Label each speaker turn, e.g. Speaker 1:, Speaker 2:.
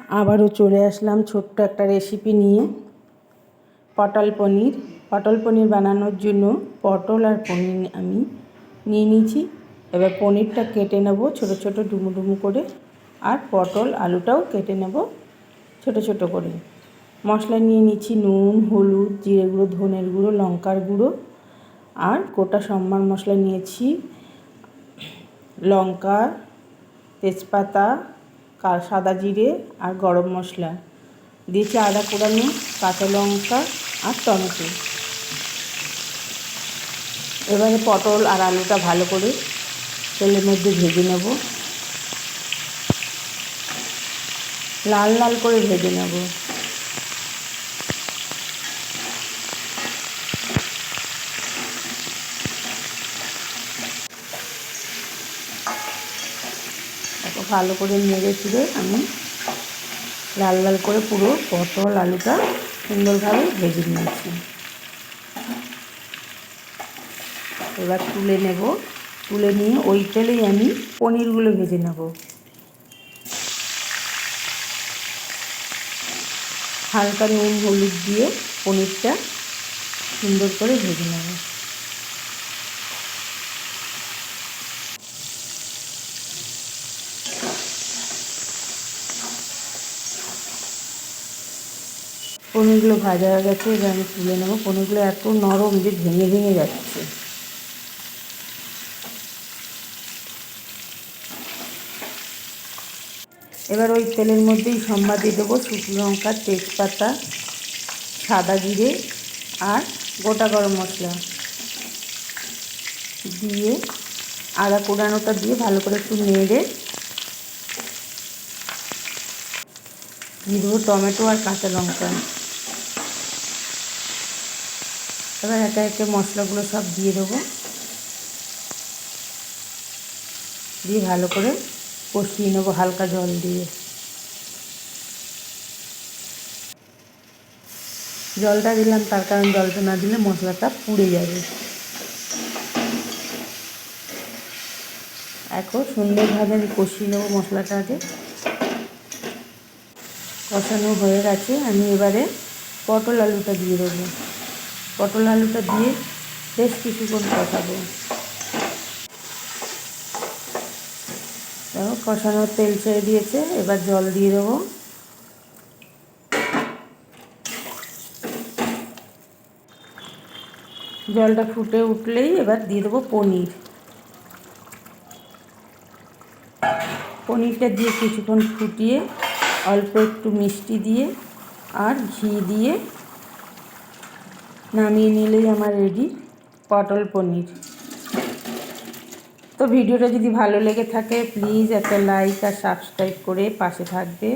Speaker 1: আবারও চলে আসলাম ছোট্ট একটা রেসিপি নিয়ে। পটল পনির। পটল পনির বানানোর জন্য পটল আর পনির আমি নিয়ে নিয়েছি। এবার পনিরটা কেটে নেব ছোট ছোট ডুমু ডুমু করে আর পটল আলুটাও কেটে নেব ছোট ছোট করে। মশলা নিয়ে নিচ্ছি নুন, হলুদ, জিরে গুঁড়ো, ধনের গুঁড়ো, লঙ্কার গুঁড়ো আর গোটা সম্মান মশলা নিয়েছি। লঙ্কা, তেজপাতা সাদা জিরে আর গরম মশলা। দিয়েছি আদা কোড়ানো, কাঁচা লঙ্কা আর টমেটো। এবারে পটল আর আলুটা ভালো করে তেলের মধ্যে ভেজে নেব। লাল লাল করে ভেজে নেব। ভালো করে নেড়ে চুড়ে আমি লাল লাল করে পুরো পটল আলুটা সুন্দরভাবে ভেজে নিয়েছি। এবার তুলে নেব। তুলে নিয়ে ওই তেলেই আমি পনিরগুলো ভেজে নেব। হালকা নুন, হলুদ দিয়ে পনিরটা সুন্দর করে ভেজে নেব। পনিরগুলো ভাজা হয়ে গেছে, এবার আমি তুলে নেব। পনিরগুলো এত নরম, যে ভেঙে ভেঙে যাচ্ছে। এবার ওই তেলের মধ্যেই সম্বাদ দিয়ে দেবো, শুকনো লঙ্কা, তেজপাতা, সাদা জিরে আর গোটা গরম মশলা। দিয়ে আদা কোড়ানোটা দিয়ে ভালো করে একটু নেড়ে দিয়ে দেবো টমেটো আর কাঁচা লঙ্কা। এবার একে একে মশলাগুলো সব দিয়ে দেবো। দিয়ে ভালো করে কষিয়ে নেব হালকা জল দিয়ে। জলটা দিলাম, তার কারণ জলটা না দিলে মশলাটা পুড়ে যাবে। এখন সুন্দরভাবে আমি কষিয়ে নেব মশলাটাকে কষানো হয়ে গেছে, আমি এবারে পটল আলুটা দিয়ে দেবো। পটল আলুটা দিয়ে বেশ কিছুক্ষণ কষাবো। দেখো, কষানোর তেল ছেড়ে দিয়েছে, এবার জল দিয়ে দেবো। জলটা ফুটে উঠলেই এবার দিয়ে দেবো পনির। পনিরটা দিয়ে কিছুক্ষণ ফুটিয়ে অল্প একটু মিষ্টি দিয়ে আর ঘি দিয়ে নামিয়ে নিলেই আমার রেডি পটল পনির। তো ভিডিওটা যদি ভালো লেগে থাকে প্লিজ একটা লাইক আর সাবস্ক্রাইব করে পাশে থাকবে।